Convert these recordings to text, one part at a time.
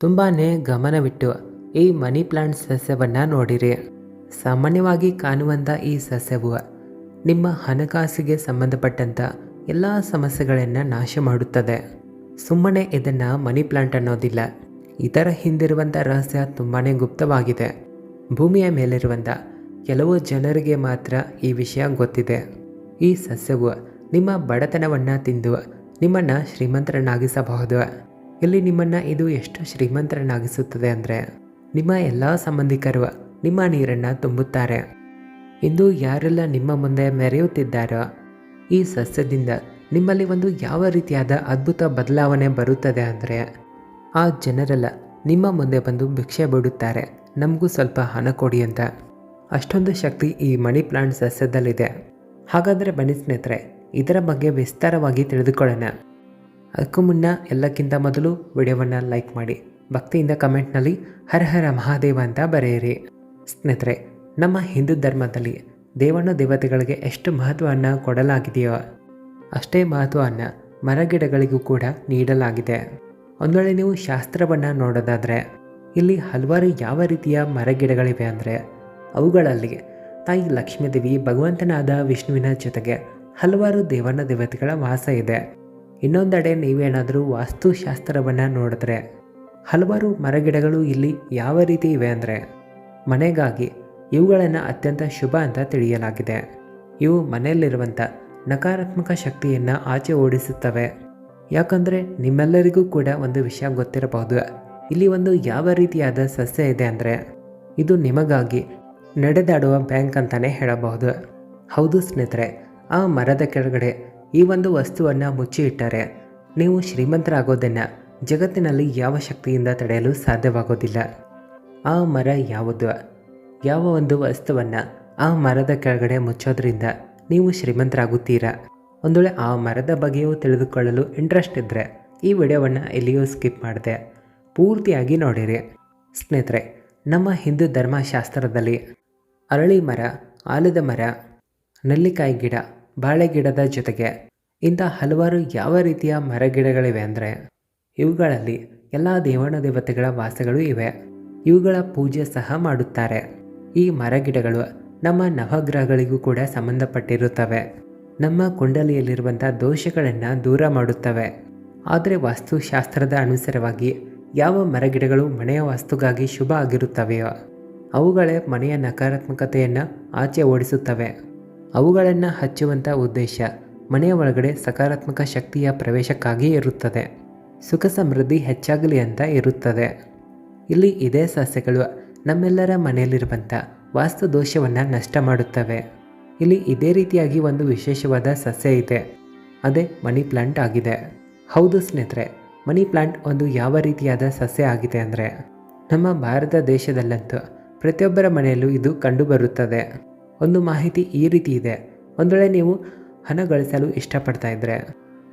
ತುಂಬಾ ಗಮನವಿಟ್ಟು ಈ ಮನಿ ಪ್ಲಾಂಟ್ ಸಸ್ಯವನ್ನು ನೋಡಿರಿ. ಸಾಮಾನ್ಯವಾಗಿ ಕಾಣುವಂಥ ಈ ಸಸ್ಯವು ನಿಮ್ಮ ಹಣಕಾಸಿಗೆ ಸಂಬಂಧಪಟ್ಟಂಥ ಎಲ್ಲ ಸಮಸ್ಯೆಗಳನ್ನು ನಾಶ ಮಾಡುತ್ತದೆ. ಸುಮ್ಮನೆ ಇದನ್ನು ಮನಿ ಪ್ಲಾಂಟ್ ಅನ್ನೋದಿಲ್ಲ, ಇದರ ಹಿಂದಿರುವಂಥ ರಹಸ್ಯ ತುಂಬಾ ಗುಪ್ತವಾಗಿದೆ. ಭೂಮಿಯ ಮೇಲಿರುವಂಥ ಕೆಲವು ಜನರಿಗೆ ಮಾತ್ರ ಈ ವಿಷಯ ಗೊತ್ತಿದೆ. ಈ ಸಸ್ಯವು ನಿಮ್ಮ ಬಡತನವನ್ನು ತಿಂದು ನಿಮ್ಮನ್ನು ಶ್ರೀಮಂತರನ್ನಾಗಿಸಬಹುದು. ಇಲ್ಲಿ ನಿಮ್ಮನ್ನು ಇದು ಎಷ್ಟು ಶ್ರೀಮಂತರನ್ನಾಗಿಸುತ್ತದೆ ಅಂದರೆ ನಿಮ್ಮ ಎಲ್ಲ ಸಂಬಂಧಿಕರು ನಿಮ್ಮ ನೀರನ್ನು ತುಂಬುತ್ತಾರೆ. ಇಂದು ಯಾರೆಲ್ಲ ನಿಮ್ಮ ಮುಂದೆ ಮೆರೆಯುತ್ತಿದ್ದಾರೋ ಈ ಸಸ್ಯದಿಂದ ನಿಮ್ಮಲ್ಲಿ ಒಂದು ಯಾವ ರೀತಿಯಾದ ಅದ್ಭುತ ಬದಲಾವಣೆ ಬರುತ್ತದೆ ಅಂದರೆ ಆ ಜನರೆಲ್ಲ ನಿಮ್ಮ ಮುಂದೆ ಬಂದು ಭಿಕ್ಷೆ ಬಿಡುತ್ತಾರೆ. ನಮಗೂ ಸ್ವಲ್ಪ ಹಣ ಕೊಡಿ ಅಂತ. ಅಷ್ಟೊಂದು ಶಕ್ತಿ ಈ ಮನಿ ಪ್ಲಾಂಟ್ ಸಸ್ಯದಲ್ಲಿದೆ. ಹಾಗಾದರೆ ಬನ್ನಿ ಸ್ನೇಹಿತರೆ, ಇದರ ಬಗ್ಗೆ ವಿಸ್ತಾರವಾಗಿ ತಿಳಿದುಕೊಳ್ಳೋಣ. ಅದಕ್ಕೂ ಮುನ್ನ ಎಲ್ಲಕ್ಕಿಂತ ಮೊದಲು ವಿಡಿಯೋವನ್ನು ಲೈಕ್ ಮಾಡಿ, ಭಕ್ತಿಯಿಂದ ಕಮೆಂಟ್ನಲ್ಲಿ ಹರ ಹರ ಮಹಾದೇವ ಅಂತ ಬರೆಯಿರಿ. ಸ್ನೇಹಿತರೆ, ನಮ್ಮ ಹಿಂದೂ ಧರ್ಮದಲ್ಲಿ ದೇವನ ದೇವತೆಗಳಿಗೆ ಎಷ್ಟು ಮಹತ್ವವನ್ನು ಕೊಡಲಾಗಿದೆಯೋ ಅಷ್ಟೇ ಮಹತ್ವವನ್ನು ಮರಗಿಡಗಳಿಗೂ ಕೂಡ ನೀಡಲಾಗಿದೆ. ಒಂದು ನೀವು ಶಾಸ್ತ್ರವನ್ನು ನೋಡೋದಾದರೆ, ಇಲ್ಲಿ ಹಲವಾರು ಯಾವ ರೀತಿಯ ಮರಗಿಡಗಳಿವೆ ಅಂದರೆ, ಅವುಗಳಲ್ಲಿ ತಾಯಿ ಲಕ್ಷ್ಮೀದೇವಿ ಭಗವಂತನಾದ ವಿಷ್ಣುವಿನ ಜೊತೆಗೆ ಹಲವಾರು ದೇವನ ದೇವತೆಗಳ ವಾಸ ಇದೆ. ಇನ್ನೊಂದೆಡೆ ನೀವೇನಾದರೂ ವಾಸ್ತುಶಾಸ್ತ್ರವನ್ನು ನೋಡಿದ್ರೆ, ಹಲವಾರು ಮರಗಿಡಗಳು ಇಲ್ಲಿ ಯಾವ ರೀತಿ ಇವೆ ಅಂದರೆ, ಮನೆಗಾಗಿ ಇವುಗಳನ್ನು ಅತ್ಯಂತ ಶುಭ ಅಂತ ತಿಳಿಯಲಾಗಿದೆ. ಇವು ಮನೆಯಲ್ಲಿರುವಂಥ ನಕಾರಾತ್ಮಕ ಶಕ್ತಿಯನ್ನು ಆಚೆ ಓಡಿಸುತ್ತವೆ. ಯಾಕಂದರೆ ನಿಮ್ಮೆಲ್ಲರಿಗೂ ಕೂಡ ಒಂದು ವಿಷಯ ಗೊತ್ತಿರಬಹುದು. ಇಲ್ಲಿ ಒಂದು ಯಾವ ರೀತಿಯಾದ ಸಸ್ಯ ಇದೆ ಅಂದರೆ, ಇದು ನಿಮಗಾಗಿ ನಡೆದಾಡುವ ಬ್ಯಾಂಕ್ ಅಂತಲೇ ಹೇಳಬಹುದು. ಹೌದು ಸ್ನೇಹಿತರೆ, ಆ ಮರದ ಕೆಳಗಡೆ ಈ ಒಂದು ವಸ್ತುವನ್ನು ಮುಚ್ಚಿ ಇಟ್ಟರೆ ನೀವು ಶ್ರೀಮಂತರಾಗೋದನ್ನು ಜಗತ್ತಿನಲ್ಲಿ ಯಾವ ಶಕ್ತಿಯಿಂದ ತಡೆಯಲು ಸಾಧ್ಯವಾಗೋದಿಲ್ಲ. ಆ ಮರ ಯಾವುದು? ಯಾವ ಒಂದು ವಸ್ತುವನ್ನು ಆ ಮರದ ಕೆಳಗಡೆ ಮುಚ್ಚೋದ್ರಿಂದ ನೀವು ಶ್ರೀಮಂತರಾಗುತ್ತೀರಾ? ಒಂದು ವೇಳೆ ಆ ಮರದ ಬಗ್ಗೆಯೂ ತಿಳಿದುಕೊಳ್ಳಲು ಇಂಟ್ರೆಸ್ಟ್ ಇದ್ದರೆ ಈ ವಿಡಿಯೋವನ್ನು ಎಲ್ಲಿಯೂ ಸ್ಕಿಪ್ ಮಾಡಿದೆ. ಪೂರ್ತಿಯಾಗಿ ನೋಡಿರಿ. ಸ್ನೇಹಿತರೆ, ನಮ್ಮ ಹಿಂದೂ ಧರ್ಮಶಾಸ್ತ್ರದಲ್ಲಿ ಅರಳಿ ಮರ, ಆಲದ ಮರ, ನೆಲ್ಲಿಕಾಯಿ ಗಿಡ ಬಾಳೆ ಗಿಡದ ಜೊತೆಗೆ ಇಂಥ ಹಲವಾರು ಯಾವ ರೀತಿಯ ಮರಗಿಡಗಳಿವೆ ಅಂದರೆ ಇವುಗಳಲ್ಲಿ ಎಲ್ಲ ದೇವಣ ದೇವತೆಗಳ ವಾಸಗಳು ಇವೆ. ಇವುಗಳ ಪೂಜೆ ಸಹ ಮಾಡುತ್ತಾರೆ. ಈ ಮರಗಿಡಗಳು ನಮ್ಮ ನವಗ್ರಹಗಳಿಗೂ ಕೂಡ ಸಂಬಂಧಪಟ್ಟಿರುತ್ತವೆ. ನಮ್ಮ ಕುಂಡಲಿಯಲ್ಲಿರುವಂಥ ದೋಷಗಳನ್ನು ದೂರ ಮಾಡುತ್ತವೆ. ಆದರೆ ವಾಸ್ತುಶಾಸ್ತ್ರದ ಅನುಸಾರವಾಗಿ ಯಾವ ಮರಗಿಡಗಳು ಮನೆಯ ವಾಸ್ತುಗಾಗಿ ಶುಭ ಆಗಿರುತ್ತವೆಯೋ ಅವುಗಳೇ ಮನೆಯ ನಕಾರಾತ್ಮಕತೆಯನ್ನು ಆಚೆ ಓಡಿಸುತ್ತವೆ. ಅವುಗಳನ್ನು ಹಚ್ಚುವಂಥ ಉದ್ದೇಶ ಮನೆಯ ಒಳಗಡೆ ಸಕಾರಾತ್ಮಕ ಶಕ್ತಿಯ ಪ್ರವೇಶಕ್ಕಾಗಿ ಇರುತ್ತದೆ. ಸುಖ ಸಮೃದ್ಧಿ ಹೆಚ್ಚಾಗಲಿ ಅಂತ ಇರುತ್ತದೆ. ಇಲ್ಲಿ ಇದೇ ಸಸ್ಯಗಳು ನಮ್ಮೆಲ್ಲರ ಮನೆಯಲ್ಲಿರುವಂಥ ವಾಸ್ತು ದೋಷವನ್ನು ನಷ್ಟ ಮಾಡುತ್ತವೆ. ಇಲ್ಲಿ ಇದೇ ರೀತಿಯಾಗಿ ಒಂದು ವಿಶೇಷವಾದ ಸಸ್ಯ ಇದೆ. ಅದೇ ಮನಿ ಪ್ಲಾಂಟ್ ಆಗಿದೆ. ಹೌದು ಸ್ನೇಹಿತರೆ, ಮನಿ ಪ್ಲಾಂಟ್ ಒಂದು ಯಾವ ರೀತಿಯಾದ ಸಸ್ಯ ಆಗಿದೆ ಅಂದರೆ ನಮ್ಮ ಭಾರತ ದೇಶದಲ್ಲಂತೂ ಪ್ರತಿಯೊಬ್ಬರ ಮನೆಯಲ್ಲೂ ಇದು ಕಂಡುಬರುತ್ತದೆ. ಒಂದು ಮಾಹಿತಿ ಈ ರೀತಿ ಇದೆ. ಒಂದು ವೇಳೆ ನೀವು ಹಣ ಗಳಿಸಲು ಇಷ್ಟಪಡ್ತಾ ಇದ್ದರೆ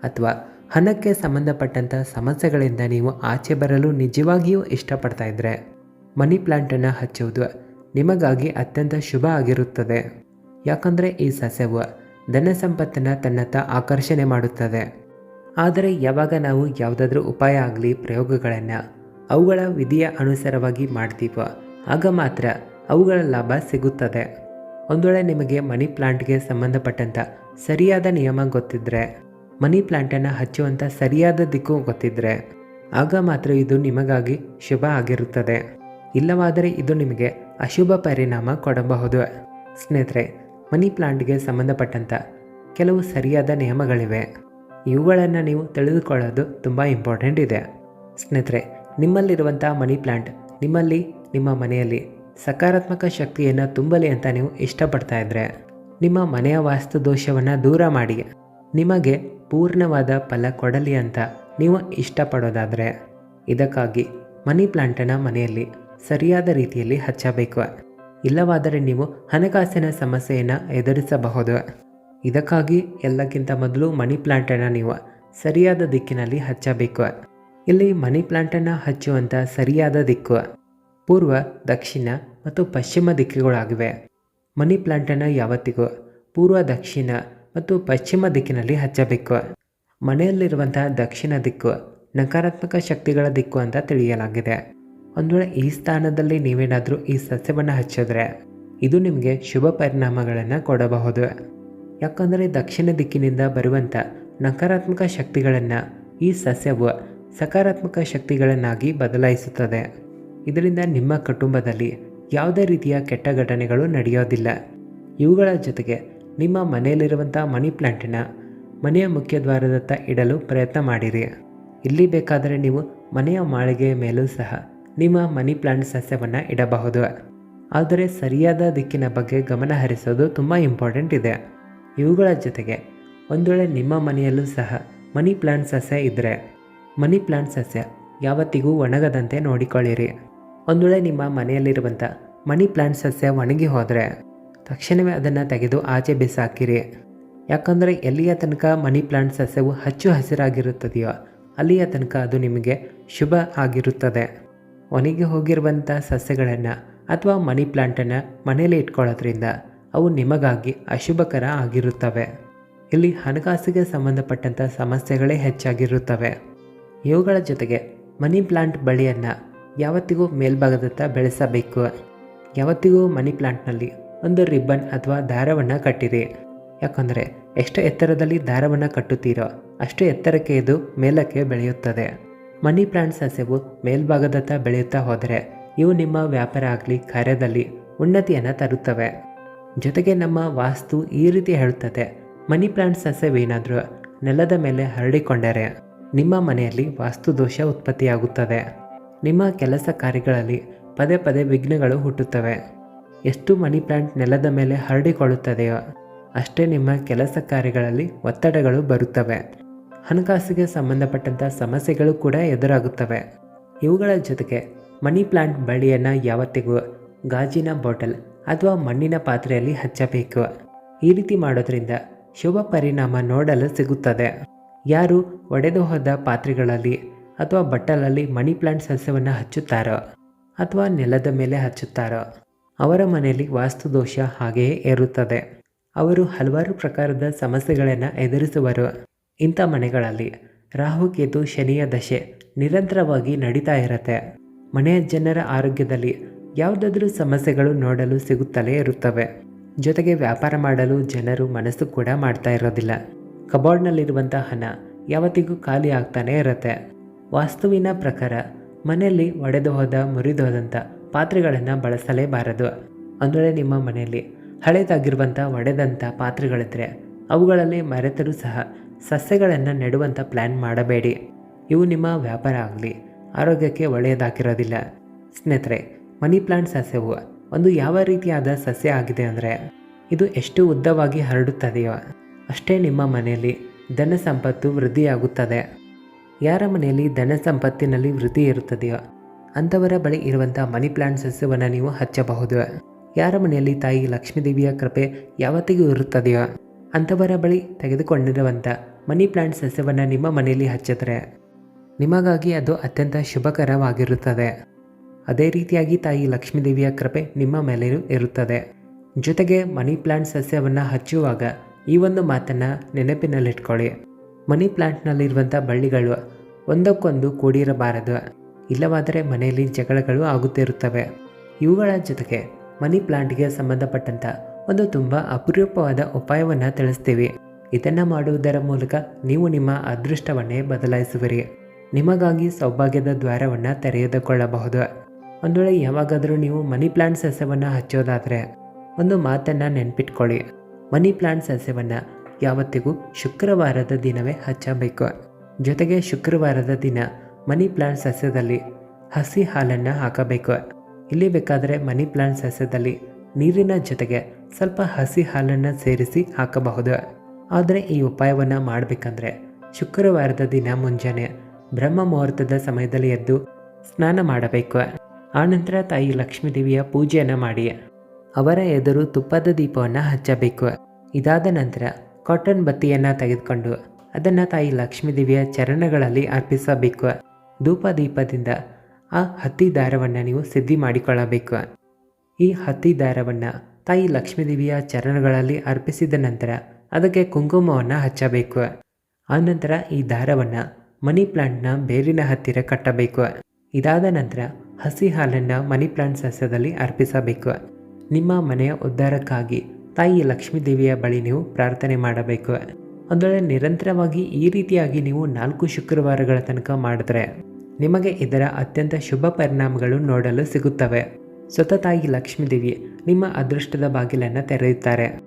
ಅಥವಾ ಹಣಕ್ಕೆ ಸಂಬಂಧಪಟ್ಟಂಥ ಸಮಸ್ಯೆಗಳಿಂದ ನೀವು ಆಚೆ ಬರಲು ನಿಜವಾಗಿಯೂ ಇಷ್ಟಪಡ್ತಾ ಇದ್ದರೆ ಮನಿ ಪ್ಲಾಂಟನ್ನು ಹಚ್ಚುವುದು ನಿಮಗಾಗಿ ಅತ್ಯಂತ ಶುಭ ಆಗಿರುತ್ತದೆ. ಯಾಕಂದರೆ ಈ ಸಸ್ಯವು ಧನ ಸಂಪತ್ತನ್ನು ತನ್ನತ್ತ ಆಕರ್ಷಣೆ ಮಾಡುತ್ತದೆ. ಆದರೆ ಯಾವಾಗ ನಾವು ಯಾವುದಾದ್ರೂ ಉಪಾಯ ಆಗಲಿ, ಪ್ರಯೋಗಗಳನ್ನು ಅವುಗಳ ವಿಧಿಯ ಅನುಸಾರವಾಗಿ ಮಾಡ್ತೀವೋ, ಆಗ ಮಾತ್ರ ಅವುಗಳ ಲಾಭ ಸಿಗುತ್ತದೆ. ಒಂದು ವೇಳೆ ನಿಮಗೆ ಮನಿ ಪ್ಲಾಂಟ್ಗೆ ಸಂಬಂಧಪಟ್ಟಂಥ ಸರಿಯಾದ ನಿಯಮ ಗೊತ್ತಿದ್ದರೆ ಮನಿ ಪ್ಲಾಂಟನ್ನು ಹಚ್ಚುವಂಥ ಸರಿಯಾದ ದಿಕ್ಕು ಗೊತ್ತಿದ್ದರೆ ಆಗ ಮಾತ್ರ ಇದು ನಿಮಗಾಗಿ ಶುಭ ಆಗಿರುತ್ತದೆ. ಇಲ್ಲವಾದರೆ ಇದು ನಿಮಗೆ ಅಶುಭ ಪರಿಣಾಮ ಕೊಡಬಹುದು. ಸ್ನೇಹಿತರೆ, ಮನಿ ಪ್ಲಾಂಟ್ಗೆ ಸಂಬಂಧಪಟ್ಟಂಥ ಕೆಲವು ಸರಿಯಾದ ನಿಯಮಗಳಿವೆ. ಇವುಗಳನ್ನು ನೀವು ತಿಳಿದುಕೊಳ್ಳೋದು ತುಂಬ ಇಂಪಾರ್ಟೆಂಟ್ ಇದೆ. ಸ್ನೇಹಿತರೆ ನಿಮ್ಮಲ್ಲಿರುವಂಥ ಮನಿ ಪ್ಲಾಂಟ್ ನಿಮ್ಮಲ್ಲಿ, ನಿಮ್ಮ ಮನೆಯಲ್ಲಿ ಸಕಾರಾತ್ಮಕ ಶಕ್ತಿಯನ್ನು ತುಂಬಲಿ ಅಂತ ನೀವು ಇಷ್ಟಪಡ್ತಾ ಇದ್ದರೆ ನಿಮ್ಮ ಮನೆಯ ವಾಸ್ತು ದೋಷವನ್ನು ದೂರ ಮಾಡಿ. ನಿಮಗೆ ಪೂರ್ಣವಾದ ಫಲ ಕೊಡಲಿ ಅಂತ ನೀವು ಇಷ್ಟಪಡೋದಾದರೆ ಇದಕ್ಕಾಗಿ ಮನಿ ಪ್ಲಾಂಟನ್ನು ಮನೆಯಲ್ಲಿ ಸರಿಯಾದ ರೀತಿಯಲ್ಲಿ ಹಚ್ಚಬೇಕು. ಇಲ್ಲವಾದರೆ ನೀವು ಹಣಕಾಸಿನ ಸಮಸ್ಯೆಯನ್ನು ಎದುರಿಸಬಹುದು. ಇದಕ್ಕಾಗಿ ಎಲ್ಲಕ್ಕಿಂತ ಮೊದಲು ಮನಿ ಪ್ಲಾಂಟನ್ನು ನೀವು ಸರಿಯಾದ ದಿಕ್ಕಿನಲ್ಲಿ ಹಚ್ಚಬೇಕು. ಇಲ್ಲಿ ಮನಿ ಪ್ಲಾಂಟನ್ನು ಹಚ್ಚುವಂಥ ಸರಿಯಾದ ದಿಕ್ಕು ಪೂರ್ವ, ದಕ್ಷಿಣ ಮತ್ತು ಪಶ್ಚಿಮ ದಿಕ್ಕುಗಳಾಗಿವೆ. ಮನಿ ಪ್ಲಾಂಟನ್ನು ಯಾವತ್ತಿಗೂ ಪೂರ್ವ, ದಕ್ಷಿಣ ಮತ್ತು ಪಶ್ಚಿಮ ದಿಕ್ಕಿನಲ್ಲಿ ಹಚ್ಚಬೇಕು. ಮನೆಯಲ್ಲಿರುವಂತಹ ದಕ್ಷಿಣ ದಿಕ್ಕು ನಕಾರಾತ್ಮಕ ಶಕ್ತಿಗಳ ದಿಕ್ಕು ಅಂತ ತಿಳಿಯಲಾಗಿದೆ. ಒಂದು ವೇಳೆ ಈ ಸ್ಥಾನದಲ್ಲಿ ನೀವೇನಾದರೂ ಈ ಸಸ್ಯವನ್ನು ಹಚ್ಚಿದ್ರೆ ಇದು ನಿಮಗೆ ಶುಭ ಪರಿಣಾಮಗಳನ್ನು ಕೊಡಬಹುದು. ಯಾಕಂದರೆ ದಕ್ಷಿಣ ದಿಕ್ಕಿನಿಂದ ಬರುವಂಥ ನಕಾರಾತ್ಮಕ ಶಕ್ತಿಗಳನ್ನು ಈ ಸಸ್ಯವು ಸಕಾರಾತ್ಮಕ ಶಕ್ತಿಗಳನ್ನಾಗಿ ಬದಲಾಯಿಸುತ್ತದೆ. ಇದರಿಂದ ನಿಮ್ಮ ಕುಟುಂಬದಲ್ಲಿ ಯಾವುದೇ ರೀತಿಯ ಕೆಟ್ಟ ಘಟನೆಗಳು ನಡೆಯೋದಿಲ್ಲ. ಇವುಗಳ ಜೊತೆಗೆ ನಿಮ್ಮ ಮನೆಯಲ್ಲಿರುವಂಥ ಮನಿ ಪ್ಲ್ಯಾಂಟನ್ನು ಮನೆಯ ಮುಖ್ಯ ದ್ವಾರದತ್ತ ಇಡಲು ಪ್ರಯತ್ನ ಮಾಡಿರಿ. ಇಲ್ಲಿ ಬೇಕಾದರೆ ನೀವು ಮನೆಯ ಮಾಳಿಗೆಯ ಮೇಲೂ ಸಹ ನಿಮ್ಮ ಮನಿ ಪ್ಲಾಂಟ್ ಸಸ್ಯವನ್ನು ಇಡಬಹುದು. ಆದರೆ ಸರಿಯಾದ ದಿಕ್ಕಿನ ಬಗ್ಗೆ ಗಮನ ಹರಿಸೋದು ತುಂಬ ಇಂಪಾರ್ಟೆಂಟ್ ಇದೆ. ಇವುಗಳ ಜೊತೆಗೆ ಒಂದು ವೇಳೆ ನಿಮ್ಮ ಮನೆಯಲ್ಲೂ ಸಹ ಮನಿ ಪ್ಲಾಂಟ್ ಸಸ್ಯ ಇದ್ದರೆ ಮನಿ ಪ್ಲಾಂಟ್ ಸಸ್ಯ ಯಾವತ್ತಿಗೂ ಒಣಗದಂತೆ ನೋಡಿಕೊಳ್ಳಿರಿ. ಒಂದು ವೇಳೆ ನಿಮ್ಮ ಮನೆಯಲ್ಲಿರುವಂಥ ಮನಿ ಪ್ಲಾಂಟ್ ಸಸ್ಯ ಒಣಗಿ ಹೋದರೆ ತಕ್ಷಣವೇ ಅದನ್ನು ತೆಗೆದು ಆಚೆ ಬಿಸಾಕಿರಿ. ಯಾಕಂದರೆ ಎಲ್ಲಿಯ ತನಕ ಮನಿ ಪ್ಲಾಂಟ್ ಸಸ್ಯವು ಹಚ್ಚು ಹಸಿರಾಗಿರುತ್ತದೆಯೋ ಅಲ್ಲಿಯ ತನಕ ಅದು ನಿಮಗೆ ಶುಭ ಆಗಿರುತ್ತದೆ. ಒಣಗಿ ಹೋಗಿರುವಂಥ ಸಸ್ಯಗಳನ್ನು ಅಥವಾ ಮನಿ ಪ್ಲಾಂಟನ್ನು ಮನೆಯಲ್ಲಿ ಇಟ್ಕೊಳ್ಳೋದ್ರಿಂದ ಅವು ನಿಮಗಾಗಿ ಅಶುಭಕರ ಆಗಿರುತ್ತವೆ. ಇಲ್ಲಿ ಹಣಕಾಸಿಗೆ ಸಂಬಂಧಪಟ್ಟಂಥ ಸಮಸ್ಯೆಗಳೇ ಹೆಚ್ಚಾಗಿರುತ್ತವೆ. ಇವುಗಳ ಜೊತೆಗೆ ಮನಿ ಪ್ಲಾಂಟ್ ಬಳ್ಳಿಯನ್ನು ಯಾವತ್ತಿಗೂ ಮೇಲ್ಭಾಗದತ್ತ ಬೆಳೆಸಬೇಕು. ಯಾವತ್ತಿಗೂ ಮನಿ ಪ್ಲಾಂಟ್ನಲ್ಲಿ ಒಂದು ರಿಬ್ಬನ್ ಅಥವಾ ದಾರವನ್ನು ಕಟ್ಟಿರಿ. ಯಾಕಂದರೆ ಎಷ್ಟು ಎತ್ತರದಲ್ಲಿ ದಾರವನ್ನು ಕಟ್ಟುತ್ತೀರೋ ಅಷ್ಟು ಎತ್ತರಕ್ಕೆ ಇದು ಮೇಲಕ್ಕೆ ಬೆಳೆಯುತ್ತದೆ. ಮನಿ ಪ್ಲಾಂಟ್ ಸಸ್ಯವು ಮೇಲ್ಭಾಗದತ್ತ ಬೆಳೆಯುತ್ತಾ ಹೋದರೆ ಇವು ನಿಮ್ಮ ವ್ಯಾಪಾರ ಆಗಲಿ ಕಾರ್ಯದಲ್ಲಿ ಉನ್ನತಿಯನ್ನು ತರುತ್ತವೆ. ಜೊತೆಗೆ ನಮ್ಮ ವಾಸ್ತು ಈ ರೀತಿ ಹೇಳುತ್ತದೆ, ಮನಿ ಪ್ಲಾಂಟ್ ಸಸ್ಯವೇನಾದರೂ ನೆಲದ ಮೇಲೆ ಹರಡಿಕೊಂಡರೆ ನಿಮ್ಮ ಮನೆಯಲ್ಲಿ ವಾಸ್ತು ದೋಷ ಉತ್ಪತ್ತಿಯಾಗುತ್ತದೆ. ನಿಮ್ಮ ಕೆಲಸ ಕಾರ್ಯಗಳಲ್ಲಿ ಪದೇ ಪದೇ ವಿಘ್ನಗಳು ಹುಟ್ಟುತ್ತವೆ. ಎಷ್ಟು ಮನಿ ಪ್ಲಾಂಟ್ ನೆಲದ ಮೇಲೆ ಹರಡಿಕೊಳ್ಳುತ್ತದೆಯೋ, ಅಷ್ಟೇ ನಿಮ್ಮ ಕೆಲಸ ಕಾರ್ಯಗಳಲ್ಲಿ ಒತ್ತಡಗಳು ಬರುತ್ತವೆ. ಹಣಕಾಸಿಗೆ ಸಂಬಂಧಪಟ್ಟಂಥ ಸಮಸ್ಯೆಗಳು ಕೂಡ ಎದುರಾಗುತ್ತವೆ. ಇವುಗಳ ಜೊತೆಗೆ ಮನಿ ಪ್ಲಾಂಟ್ ಬಳ್ಳಿಯನ್ನು ಯಾವತ್ತಿಗೂ ಗಾಜಿನ ಬಾಟಲ್ ಅಥವಾ ಮಣ್ಣಿನ ಪಾತ್ರೆಯಲ್ಲಿ ಹಚ್ಚಬೇಕು. ಈ ರೀತಿ ಮಾಡೋದ್ರಿಂದ ಶುಭ ಪರಿಣಾಮ ನೋಡಲು ಸಿಗುತ್ತದೆ. ಯಾರು ಒಡೆದು ಹೋದ ಪಾತ್ರೆಗಳಲ್ಲಿ ಅಥವಾ ಬಟ್ಟಲಲ್ಲಿ ಮನಿ ಪ್ಲಾಂಟ್ ಸಸ್ಯವನ್ನು ಹಚ್ಚುತ್ತಾರೋ ಅಥವಾ ನೆಲದ ಮೇಲೆ ಹಚ್ಚುತ್ತಾರೋ. ಅವರ ಮನೆಯಲ್ಲಿ ವಾಸ್ತು ದೋಷ ಹಾಗೆಯೇ ಇರುತ್ತದೆ. ಅವರು ಹಲವಾರು ಪ್ರಕಾರದ ಸಮಸ್ಯೆಗಳನ್ನು ಎದುರಿಸುವರು. ಇಂಥ ಮನೆಗಳಲ್ಲಿ ರಾಹುಕೇತು ಶನಿಯ ದಶೆ ನಿರಂತರವಾಗಿ ನಡೀತಾ ಇರುತ್ತೆ. ಮನೆಯ ಜನರ ಆರೋಗ್ಯದಲ್ಲಿ ಯಾವುದಾದ್ರೂ ಸಮಸ್ಯೆಗಳು ನೋಡಲು ಸಿಗುತ್ತಲೇ ಇರುತ್ತವೆ. ಜೊತೆಗೆ ವ್ಯಾಪಾರ ಮಾಡಲು ಜನರು ಮನಸ್ಸು ಕೂಡ ಮಾಡ್ತಾ ಇರೋದಿಲ್ಲ. ಕಬೋರ್ಡ್ನಲ್ಲಿರುವಂಥ ಹಣ ಯಾವತ್ತಿಗೂ ಖಾಲಿ ಆಗ್ತಾನೇ ಇರುತ್ತೆ. ವಾಸ್ತುವಿನ ಪ್ರಕಾರ ಮನೆಯಲ್ಲಿ ಒಡೆದು ಹೋದ ಮುರಿದು ಹೋದಂಥ ಪಾತ್ರೆಗಳನ್ನು ಬಳಸಲೇಬಾರದು. ಅಂದರೆ ನಿಮ್ಮ ಮನೆಯಲ್ಲಿ ಹಳೇದಾಗಿರುವಂಥ ಒಡೆದಂಥ ಪಾತ್ರೆಗಳಿದ್ರೆ ಅವುಗಳಲ್ಲಿ ಮರೆತರೂ ಸಹ ಸಸ್ಯಗಳನ್ನು ನೆಡುವಂಥ ಪ್ಲ್ಯಾನ್ ಮಾಡಬೇಡಿ. ಇವು ನಿಮ್ಮ ವ್ಯಾಪಾರ ಆಗಲಿ, ಆರೋಗ್ಯಕ್ಕೆ ಒಳ್ಳೆಯದಾಗಿರೋದಿಲ್ಲ. ಸ್ನೇಹಿತರೆ, ಮನಿ ಪ್ಲಾಂಟ್ ಸಸ್ಯವು ಒಂದು ಯಾವ ರೀತಿಯಾದ ಸಸ್ಯ ಆಗಿದೆ ಅಂದರೆ ಇದು ಎಷ್ಟು ಉದ್ದವಾಗಿ ಹರಡುತ್ತದೆಯೋ ಅಷ್ಟೇ ನಿಮ್ಮ ಮನೆಯಲ್ಲಿ ಧನ ಸಂಪತ್ತು ವೃದ್ಧಿಯಾಗುತ್ತದೆ. ಯಾರ ಮನೆಯಲ್ಲಿ ಧನ ಸಂಪತ್ತಿನಲ್ಲಿ ವೃದ್ಧಿ ಇರುತ್ತದೆಯೋ ಅಂಥವರ ಬಳಿ ಇರುವಂಥ ಮನಿ ಪ್ಲಾಂಟ್ ಸಸ್ಯವನ್ನು ನೀವು ಹಚ್ಚಬಹುದು. ಯಾರ ಮನೆಯಲ್ಲಿ ತಾಯಿ ಲಕ್ಷ್ಮೀದೇವಿಯ ಕೃಪೆ ಯಾವತ್ತಿಗೂ ಇರುತ್ತದೆಯೋ ಅಂಥವರ ಬಳಿ ತೆಗೆದುಕೊಂಡಿರುವಂಥ ಮನಿ ಪ್ಲಾಂಟ್ ಸಸ್ಯವನ್ನು ನಿಮ್ಮ ಮನೆಯಲ್ಲಿ ಹಚ್ಚಿದ್ರೆ ನಿಮಗಾಗಿ ಅದು ಅತ್ಯಂತ ಶುಭಕರವಾಗಿರುತ್ತದೆ. ಅದೇ ರೀತಿಯಾಗಿ ತಾಯಿ ಲಕ್ಷ್ಮೀದೇವಿಯ ಕೃಪೆ ನಿಮ್ಮ ಮೇಲೆಯೂ ಇರುತ್ತದೆ. ಜೊತೆಗೆ ಮನಿ ಪ್ಲಾಂಟ್ ಸಸ್ಯವನ್ನು ಹಚ್ಚುವಾಗ ಈ ಒಂದು ಮಾತನ್ನು ನೆನಪಿನಲ್ಲಿಟ್ಕೊಳ್ಳಿ. ಮನಿ ಪ್ಲಾಂಟ್ನಲ್ಲಿರುವಂಥ ಬಳ್ಳಿಗಳು ಒಂದಕ್ಕೊಂದು ಕೂಡಿರಬಾರದು. ಇಲ್ಲವಾದರೆ ಮನೆಯಲ್ಲಿ ಜಗಳಗಳು ಆಗುತ್ತಿರುತ್ತವೆ ಇವುಗಳ ಜೊತೆಗೆ ಮನಿ ಪ್ಲಾಂಟ್ಗೆ ಸಂಬಂಧಪಟ್ಟಂಥ ಒಂದು ತುಂಬ ಅಪರೂಪವಾದ ಉಪಾಯವನ್ನು ತಿಳಿಸ್ತೀವಿ. ಇದನ್ನು ಮಾಡುವುದರ ಮೂಲಕ ನೀವು ನಿಮ್ಮ ಅದೃಷ್ಟವನ್ನೇ ಬದಲಾಯಿಸುವಿರಿ. ನಿಮಗಾಗಿ ಸೌಭಾಗ್ಯದ ದ್ವಾರವನ್ನು ತೆರೆದುಕೊಳ್ಳಬಹುದು. ಒಂದು ವೇಳೆ ಯಾವಾಗಾದರೂ ನೀವು ಮನಿ ಪ್ಲಾಂಟ್ ಸಸ್ಯವನ್ನು ಹಚ್ಚೋದಾದರೆ ಒಂದು ಮಾತನ್ನು ನೆನ್ಪಿಟ್ಕೊಳ್ಳಿ. ಮನಿ ಪ್ಲಾಂಟ್ ಸಸ್ಯವನ್ನು ಯಾವತ್ತಿಗೂ ಶುಕ್ರವಾರದ ದಿನವೇ ಹಚ್ಚಬೇಕು. ಜೊತೆಗೆ ಶುಕ್ರವಾರದ ದಿನ ಮನಿ ಪ್ಲಾಂಟ್ ಸಸ್ಯದಲ್ಲಿ ಹಸಿ ಹಾಲನ್ನು ಹಾಕಬೇಕು. ಇಲ್ಲಿ ಬೇಕಾದರೆ ಮನಿ ಪ್ಲಾಂಟ್ ಸಸ್ಯದಲ್ಲಿ ನೀರಿನ ಜೊತೆಗೆ ಸ್ವಲ್ಪ ಹಸಿ ಹಾಲನ್ನು ಸೇರಿಸಿ ಹಾಕಬಹುದು. ಆದರೆ ಈ ಉಪಾಯವನ್ನು ಮಾಡಬೇಕಂದ್ರೆ ಶುಕ್ರವಾರದ ದಿನ ಮುಂಜಾನೆ ಬ್ರಹ್ಮ ಮುಹೂರ್ತದ ಸಮಯದಲ್ಲಿ ಎದ್ದು ಸ್ನಾನ ಮಾಡಬೇಕು. ಆನಂತರ ತಾಯಿ ಲಕ್ಷ್ಮೀದೇವಿಯ ಪೂಜೆಯನ್ನು ಮಾಡಿ. ಅವರ ಎದುರು ತುಪ್ಪದ ದೀಪವನ್ನು ಹಚ್ಚಬೇಕು. ಇದಾದ ನಂತರ ಕಾಟನ್ ಬತ್ತಿಯನ್ನು ತೆಗೆದುಕೊಂಡು ಅದನ್ನು ತಾಯಿ ಲಕ್ಷ್ಮೀದೇವಿಯ ಚರಣಗಳಲ್ಲಿ ಅರ್ಪಿಸಬೇಕು. ಧೂಪ ದೀಪದಿಂದ ಆ ಹತ್ತಿ ದಾರವನ್ನು ನೀವು ಸಿದ್ಧಿ ಮಾಡಿಕೊಳ್ಳಬೇಕು. ಈ ಹತ್ತಿ ದಾರವನ್ನು ತಾಯಿ ಲಕ್ಷ್ಮೀದೇವಿಯ ಚರಣಗಳಲ್ಲಿ ಅರ್ಪಿಸಿದ ನಂತರ ಅದಕ್ಕೆ ಕುಂಕುಮವನ್ನು ಹಚ್ಚಬೇಕು. ಆನಂತರ ಈ ದಾರವನ್ನು ಮನಿ ಪ್ಲಾಂಟ್ನ ಬೇರಿನ ಹತ್ತಿರ ಕಟ್ಟಬೇಕು. ಇದಾದ ನಂತರ ಹಸಿ ಹಾಲನ್ನು ಮನಿ ಪ್ಲಾಂಟ್ ಸಸ್ಯದಲ್ಲಿ ಅರ್ಪಿಸಬೇಕು. ನಿಮ್ಮ ಮನೆಯ ಉದ್ಧಾರಕ್ಕಾಗಿ ತಾಯಿ ಲಕ್ಷ್ಮೀದೇವಿಯ ಬಳಿ ನೀವು ಪ್ರಾರ್ಥನೆ ಮಾಡಬೇಕು. ವೇಳೆ ನಿರಂತರವಾಗಿ ಈ ರೀತಿಯಾಗಿ ನೀವು ನಾಲ್ಕು ಶುಕ್ರವಾರಗಳ ತನಕ ಮಾಡಿದ್ರೆ ನಿಮಗೆ ಇದರ ಅತ್ಯಂತ ಶುಭ ಪರಿಣಾಮಗಳು ನೋಡಲು ಸಿಗುತ್ತವೆ. ಸ್ವತಃ ತಾಯಿ ಲಕ್ಷ್ಮೀದೇವಿ ನಿಮ್ಮ ಅದೃಷ್ಟದ ಬಾಗಿಲನ್ನು ತೆರೆಯುತ್ತಾರೆ.